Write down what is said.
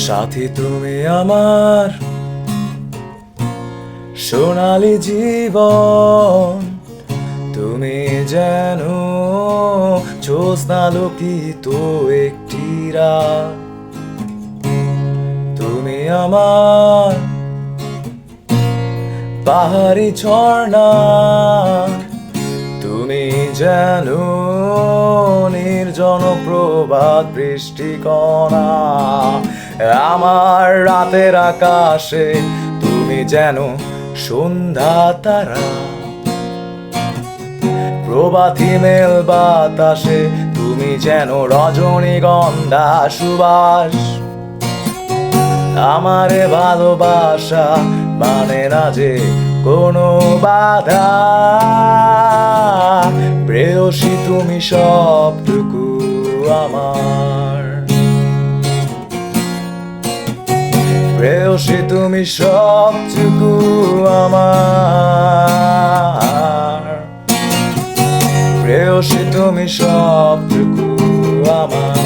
সাথী তুমি আমার সোনালি জীবন। তুমি যেন জ্যোৎস্না লোকিত একটি রাত। তুমি আমার পাহাড়ি ঝর্ণা। তুমি যেন নির্জন প্রভাত বৃষ্টিকণা। আমার রাতের আকাশে তুমি যেন সন্ধ্যা তারা। প্রভাতী মেল বাতাসে তুমি যেন রজনীগন্ধা সুবাস। আমারে ভালোবাসা মানে না যে কোনো বাধা। প্রেয়সী তুমি সবটুকু আমার। প্রেয়সী তুমি সবটুকু আমার। প্রেয়সী তুমি সবটুকু আমার।